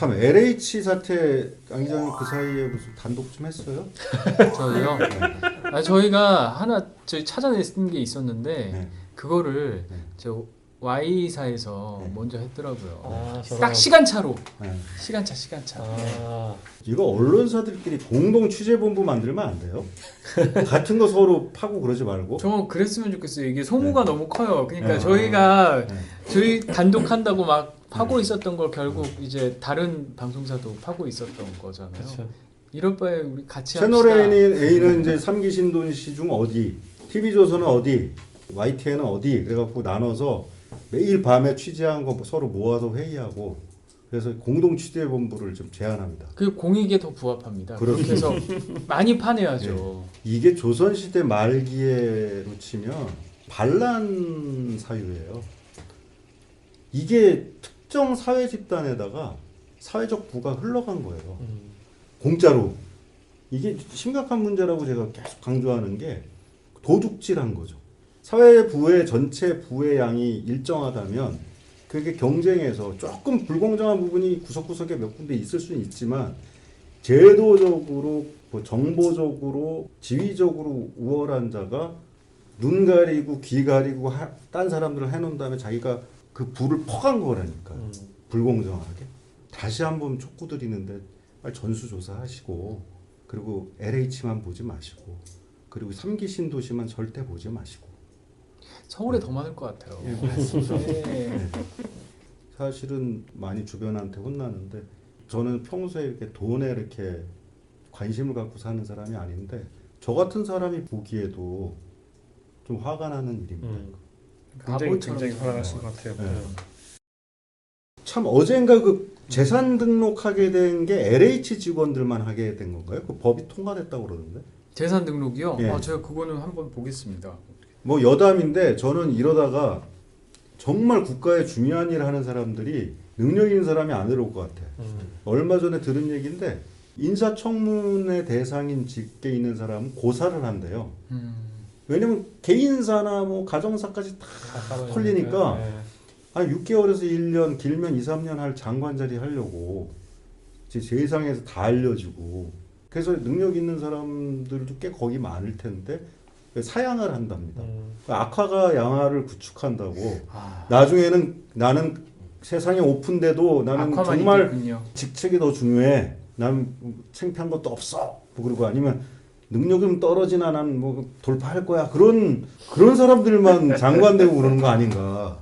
참 LH 사태 안 기자님 그 사이에 무슨 단독 좀 했어요? 저희요. 아, 저희가 하나 저희 찾아낸 게 있었는데 네. 그거를 네. 저 Y사에서 네. 먼저 했더라고요. 아, 저런- 딱 시간 차로. 네. 시간 차 시간 차. 아, 이거 언론사들끼리 공동 취재본부 만들면 안 돼요? 같은 거 서로 파고 그러지 말고. 저 그랬으면 좋겠어요. 이게 소모가 너무 커요. 그러니까 네. 저희가 네. 저희 단독 한다고 막 파고 있었던 걸 결국 이제 다른 방송사도 파고 있었던 거잖아요. 그렇죠. 이럴 바에 우리 같이 채널. A는, A는 이제 삼기 신도시 중 어디, TV조선은 어디, YTN은 어디, 그래갖고 나눠서 매일 밤에 취재한 거 서로 모아서 회의하고 그래서 공동 취재 본부를 좀 제안합니다. 그 공익에 더 부합합니다. 그렇게 해서 많이 파내야죠. 이게 조선 시대 말기에로 치면 반란 사유예요. 이게 특 정 사회 집단에다가 사회적 부가 흘러간 거예요. 음, 공짜로. 이게 심각한 문제라고 제가 계속 강조하는 게 도둑질한 거죠. 사회 부의 전체 부의 양이 일정하다면 그게 경쟁에서 조금 불공정한 부분이 구석구석에 몇 군데 있을 수는 있지만 제도적으로 뭐 정보적으로 지위적으로 우월한 자가 눈 가리고 귀 가리고 하- 딴 사람들을 해놓은 다음에 자기가 그 부를 퍼간 거라니까 음. 불공정하게 다시 한번 촉구 드리는데 빨리 전수조사 하시고 그리고 LH만 보지 마시고 그리고 삼기 신도시만 절대 보지 마시고 서울에 더 많을 것 같아요. 예, 맞습니다. 네. 사실은 많이 주변한테 혼나는데 저는 평소에 이렇게 돈에 이렇게 관심을 갖고 사는 사람이 아닌데 저 같은 사람이 보기에도 좀 화가 나는 일입니다. 음. 굉장히 굉장히 화나신 것 같아요. 네. 네. 참 어젠가 그 재산 등록하게 된 게 LH 직원들만 하게 된 건가요? 그 법이 통과됐다고 그러던데. 재산 등록이요? 예. 아, 제가 그거는 한번 보겠습니다. 뭐 여담인데 저는 이러다가 정말 국가에 중요한 일을 하는 사람들이 능력 있는 사람이 안 들어올 것 같아. 음. 얼마 전에 들은 얘기인데 인사청문회 대상인 직계 있는 사람은 고사를 한대요. 음. 왜냐면 개인사나 뭐 가정사까지 다. 털리니까 네. 한 6개월에서 1년 길면 2, 3년 할 장관 자리 하려고 이제 세상에서 다 알려주고 그래서 능력 있는 사람들도 꽤 거기 많을 텐데 사양을 한답니다. 음. 악화가 양화를 구축한다고 아, 나중에는 나는 세상에 오픈돼도 나는 정말 있겠군요. 직책이 더 중요해. 난 창피한 것도 없어. 뭐 그리고 아니면 능력이 좀 떨어지나 난뭐 돌파할 거야. 그런 그런 사람들만 장관 되고 그러는 거 아닌가.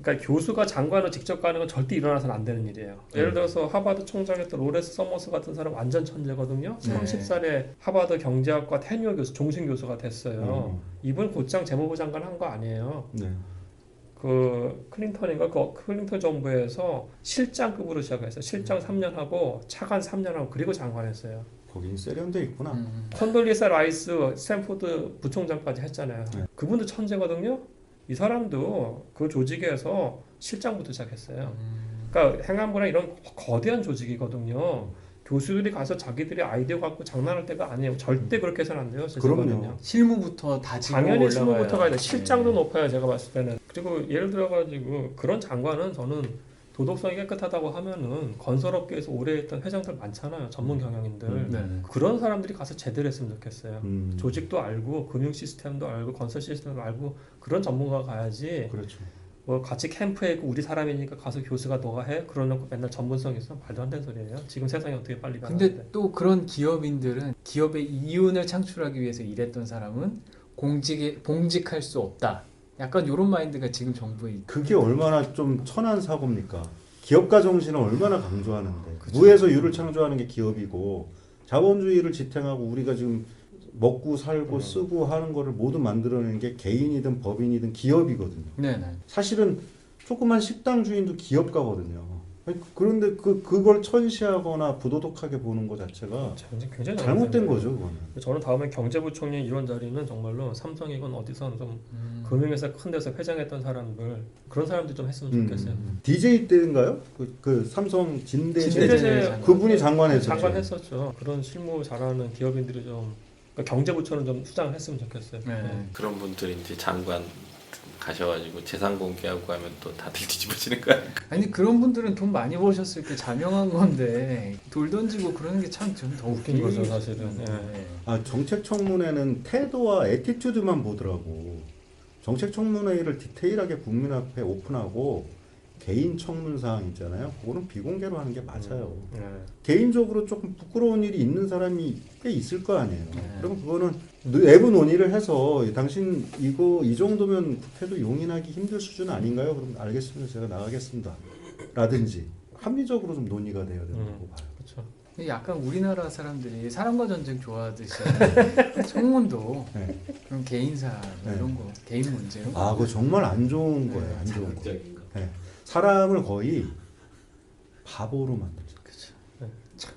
그러니까 교수가 장관을 직접 가는 건 절대 일어나서는 안 되는 일이에요. 네. 예를 들어서 하버드 총장이었던 로레스 서머스 같은 사람 완전 천재거든요. 네. 30살에 하버드 경제학과 테뉴어 교수, 종신 교수가 됐어요. 음. 이분 곧장 재무부 장관 한 거 아니에요. 네. 그 클린턴인가 그 클린턴 정부에서 실장급으로 시작했어요. 실장 3년 하고 차관 3년 하고 그리고 장관했어요. 거긴 세련돼 있구나. 음. 콘돌리사 라이스 스탠포드 부총장까지 했잖아요. 네. 그분도 천재거든요. 이 사람도 그 조직에서 실장부터 시작했어요. 음. 그러니까 행안부랑 이런 거대한 조직이거든요. 교수들이 가서 자기들이 아이디어 갖고 장난할 때가 아니에요. 절대 그렇게 해서는 안 돼요. 제 그럼요. 실무부터 다지고 당연히 올라가야 실무부터 가야 돼. 실장도 네. 높아요. 제가 봤을 때는. 그리고 예를 들어가지고 그런 장관은 저는 도덕성이 깨끗하다고 하면은 건설업계에서 오래 했던 회장들 많잖아요. 전문 경영인들. 음. 네. 그런 사람들이 가서 제대로 했으면 좋겠어요. 음. 조직도 알고 금융 시스템도 알고 건설 시스템도 알고 그런 전문가가 가야지 그렇죠. 뭐 같이 캠프에 있고 우리 사람이니까 가서 교수가 너가 해 그러놓고 맨날 전문성 있어 말도 안 되는 소리예요 지금 세상이 어떻게 빨리 변하는데 근데 또 그런 기업인들은 기업의 이윤을 창출하기 위해서 일했던 사람은 공직에 봉직할 수 없다. 약간 이런 마인드가 지금 정부에 있- 그게 얼마나 좀 천한 사고입니까? 기업가 정신을 얼마나 강조하는데 그쵸. 무에서 유를 창조하는 게 기업이고 자본주의를 지탱하고 우리가 지금 먹고 살고 음. 쓰고 하는 거를 모두 만들어내는 게 개인이든 법인이든 기업이거든요. 네네. 사실은 조그만 식당 주인도 기업가거든요. 아니, 그런데 그 그걸 천시하거나 부도덕하게 보는 것 자체가 굉장히, 잘못된 잘못된 거죠, 그거는. 저는 다음에 경제부총리 이런 자리는 정말로 삼성이건 어디선 좀 음. 금융회사 큰 데서 회장했던 사람들 그런 사람들 좀 했으면 좋겠어요 DJ 때인가요? 그, 그 삼성 진대재 장관. 그분이 장관했었죠. 장관 했었죠 그런 실무 잘하는 기업인들이 좀 그러니까 경제부처는 좀 수장을 했으면 좋겠어요 네. 그런 분들이 이제 장관 가셔가지고 재산 공개하고 하면 또 다들 뒤집어지는 거 아닐까? 아니 그런 분들은 돈 많이 버셨을 때 자명한 건데 돌 던지고 그러는 게 참 좀 더 웃긴 거죠, 사실은. 네. 아, 정책 청문회는 태도와 애티튜드만 보더라고. 정책 청문회를 디테일하게 국민 앞에 오픈하고 개인 청문 사항 있잖아요. 그거는 비공개로 하는 게 맞아요. 네. 개인적으로 조금 부끄러운 일이 있는 사람이 꽤 있을 거 아니에요. 네. 그럼 그거는 내부 논의를 해서 당신 이거 이 정도면 국회도 용인하기 힘들 수준 아닌가요? 그럼 알겠습니다. 제가 나가겠습니다. 라든지 합리적으로 좀 논의가 돼야 된다고 음. 봐요. 그렇죠. 약간 우리나라 사람들이 사람과 전쟁 좋아하듯이 청문도 네. 그런 개인사 네. 이런 거 개인 문제로 아, 그거 정말 안 좋은 네, 거예요. 안 좋은 거. 거. 네. 사람을 거의 바보로 만들죠.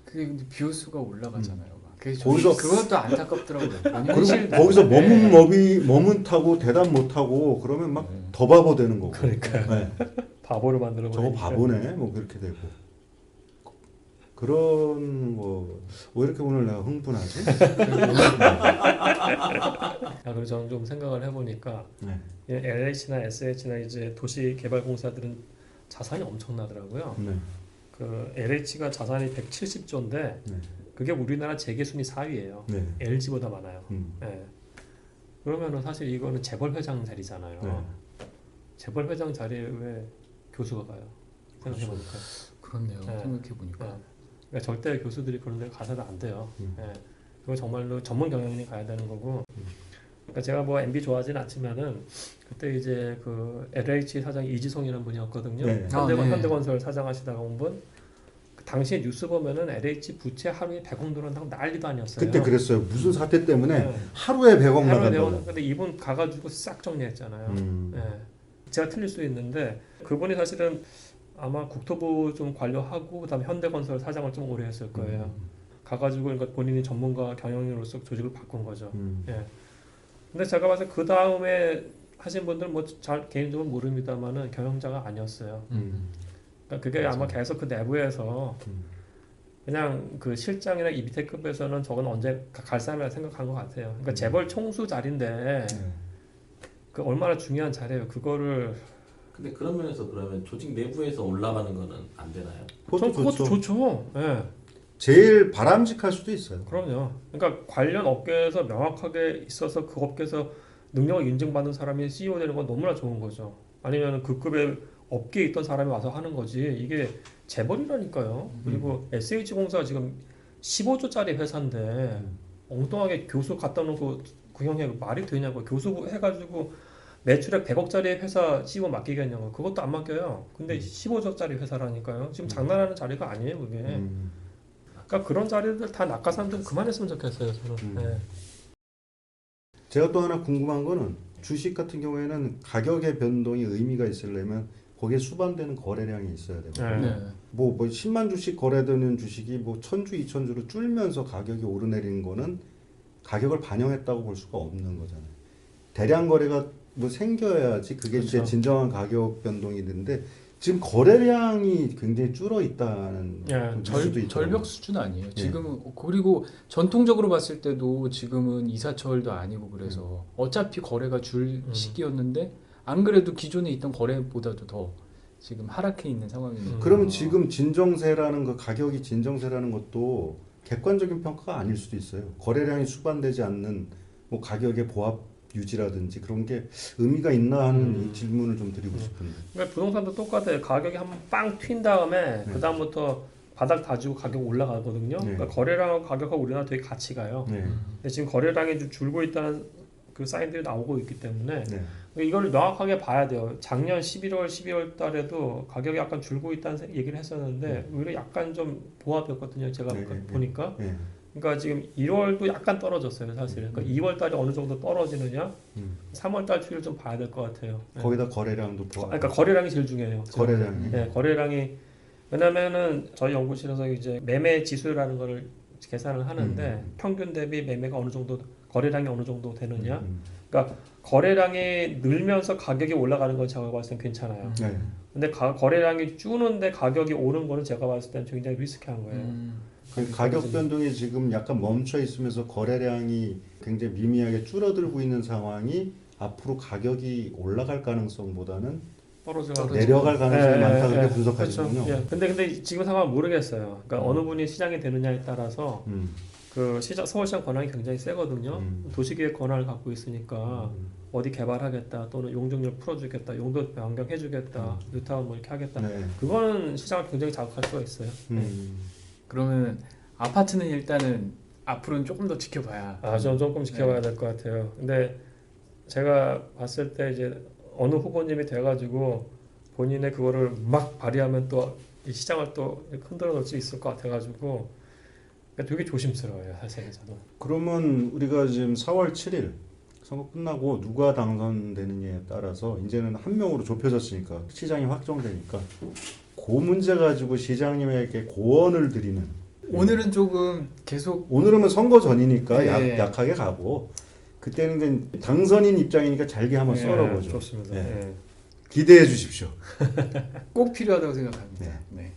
그게 근데 뷰수가 올라가잖아요. 음. 거기서- 좀 그것도 안타깝더라고요. 그리고. 거기서 네. 머뭇머비 머뭇하고 대답 못하고 그러면 막 네. 더 바보 되는 거고. 그러니까요. 네. 바보를 만들어 저거 버리니까. 바보네 뭐 그렇게 되고 그런 뭐왜 이렇게 오늘 내가 흥분하지? 아, 그리고 저는 좀 생각을 해보니까 네. LH나 SH나 이제 도시 개발공사들은 자산이 엄청나더라고요. 네. 그 LH가 자산이 170조인데 네. 그게 우리나라 재계 순위 4위예요. 네. LG보다 많아요. 음. 예. 그러면은 사실 이거는 재벌 회장 자리잖아요. 네. 재벌 회장 자리에 왜 교수가 가요? 생각해 보니까. 그렇네요. 네. 생각해 보니까. 네. 그러니까 절대 교수들이 그런 데 가서는 안 돼요. 음. 예. 그거 정말로 전문 경영인이 가야 되는 거고. 그러니까 제가 뭐 MB 좋아하진 않지만은 그때 이제 그 LH 사장 이지성이라는 분이었거든요. 네. 현대건 아, 네. 현대건설 사장 하시다가 온 분. 그 당시에 뉴스 보면은 LH 부채 하루에 100억 늘어난다고 난리도 아니었어요. 그때 그랬어요. 무슨 사태 때문에 네. 하루에 100억 하루에 나간다고. 100억 근데 이분 가가지고 싹 정리했잖아요. 음. 예. 제가 틀릴 수 있는데 그분이 사실은 아마 국토부 좀 관료하고 그다음에 현대건설 사장을 좀 오래 했을 거예요. 가가지고 그러니까 본인이 전문가 경영인으로서 조직을 바꾼 거죠. 음. 예. 근데 제가 봤을 때그 다음에 하신 분들 뭐잘 개인적으로 모릅니다만은 경영자가 아니었어요. 음. 그러니까 그게 아마 계속 그 내부에서 음. 그냥 그 실장이나 이 밑에 급에서는 저건 언제 가- 갈 사람이라 생각한 것 같아요. 그러니까 음. 재벌 총수 자리인데 네. 그 얼마나 중요한 자리예요. 그거를 근데 그런 면에서 그러면 조직 내부에서 올라가는 거는 안 되나요? 그것도 저 그것도 좋죠. 좋죠. 예. 제일 바람직할 수도 있어요. 그럼요. 그러니까 관련 업계에서 명확하게 있어서 그 업계에서 능력을 인증받는 사람이 CEO 되는 건 너무나 좋은 거죠. 아니면 그 급의 업계에 있던 사람이 와서 하는 거지. 이게 재벌이라니까요. 그리고 SH공사가 지금 15조짜리 회사인데 엉뚱하게 교수 갖다 놓고 그 형이 말이 되냐고 교수 해가지고 매출액 100억짜리 회사 CEO 맡기겠냐고 그것도 안 맡겨요. 근데 15조짜리 회사라니까요. 지금 장난하는 자리가 아니에요 그게. 음. 그러니까 그런 자리들 다 낙하산 좀 그만했으면 좋겠어요 저는. 음. 네. 제가 또 하나 궁금한 거는 주식 같은 경우에는 가격의 변동이 의미가 있으려면 거기에 수반되는 거래량이 있어야 되고 네. 네. 뭐, 뭐 10만 주씩 거래되는 주식이 뭐 1000주, 2000주로 줄면서 가격이 오르내리는 거는 가격을 반영했다고 볼 수가 없는 거잖아요. 대량 거래가 뭐 생겨야지 그게 이제 그렇죠. 진정한 가격 변동이 있는데 지금 거래량이 굉장히 줄어 있다는 예, 절. 절벽 수준 아니에요. 예. 지금은 그리고 전통적으로 봤을 때도 지금은 이사철도 아니고 그래서 어차피 거래가 줄 음. 시기였는데 안 그래도 기존에 있던 거래보다도 더 지금 하락해 있는 상황이니까. 음. 그러면 지금 진정세라는 거 가격이 진정세라는 것도 객관적인 평가가 아닐 수도 있어요. 거래량이 수반되지 않는 뭐 가격의 보합 유지라든지 그런 게 의미가 있나 하는 음. 이 질문을 좀 드리고 음. 싶은데. 그러니까 부동산도 똑같아요. 가격이 한번 빵 튄 다음에 네. 그 다음부터 바닥 다지고 가격 올라가거든요. 네. 그러니까 거래량하고 가격하고 우리나라 되게 같이 가요. 네. 근데 지금 거래량이 좀 줄고 있다는 그 사인들이 나오고 있기 때문에 네. 이걸 명확하게 봐야 돼요. 작년 11월, 12월 달에도 가격이 약간 줄고 있다는 세- 얘기를 했었는데 오히려 약간 좀 보합이었거든요. 제가 네, 그- 네, 네. 보니까. 네. 그러니까 지금 1월도 약간 떨어졌어요, 사실. 그러니까 2월 달에 어느 정도 떨어지느냐, 음. 3월 달 추이를 좀 봐야 될 것 같아요. 네. 거기다 거래량도 보합. 그러니까 거래량이 제일 중요해요. 거래량이. 네, 거래량이 왜냐면은 저희 연구실에서 이제 매매 지수라는 거를 계산을 하는데 음. 평균 대비 매매가 어느 정도 거래량이 어느 정도 되느냐. 음. 거래량이 늘면서 가격이 올라가는 건 제가 봤을 땐 괜찮아요. 네. 근데 가- 거래량이 줄는데 가격이 오른 거는 제가 봤을 땐 굉장히 리스키한 거예요. 음. 그 가격 변동이 지금 약간 멈춰 있으면서 거래량이 굉장히 미미하게 줄어들고 있는 상황이 앞으로 가격이 올라갈 가능성보다는 떨어져가 내려갈 가능성이 많다 그렇게 분석하시군요. 그렇죠. 예. 근데 근데 지금 상황 은 모르겠어요. 그러니까 음. 어느 분이 시장이 되느냐에 따라서 음. 그 시장 서울시장 권한이 굉장히 세거든요. 음. 도시계획 권한을 갖고 있으니까 음. 어디 개발하겠다 또는 용적률 풀어주겠다, 용도 변경해주겠다, 뉴타운 뭐 이렇게 하겠다. 네. 그거는 시장을 굉장히 자극할 수가 있어요. 음. 그러면 아파트는 일단은 앞으로는 조금 더 지켜봐야. 아, 좀 조금 지켜봐야 될 것 같아요. 근데 제가 봤을 때 이제 어느 후보님이 돼가지고 본인의 그거를 막 발휘하면 또이 시장을 또 흔들어 놓을 수 있을 것 같아가지고 그러니까 되게 조심스러워요, 사실 저도. 그러면 우리가 지금 4월 7일 선거 끝나고 누가 당선되느냐에 따라서 이제는 한 명으로 좁혀졌으니까 시장이 확정되니까 그 문제 가지고 시장님에게 고언을 드리는 오늘은 조금 계속 오늘은 선거 전이니까 네. 약, 약하게 가고 그때는 이제 당선인 입장이니까 잘게 한번 네, 썰어보죠. 좋습니다. 네. 네. 기대해 주십시오. 꼭 필요하다고 생각합니다. 네. 네.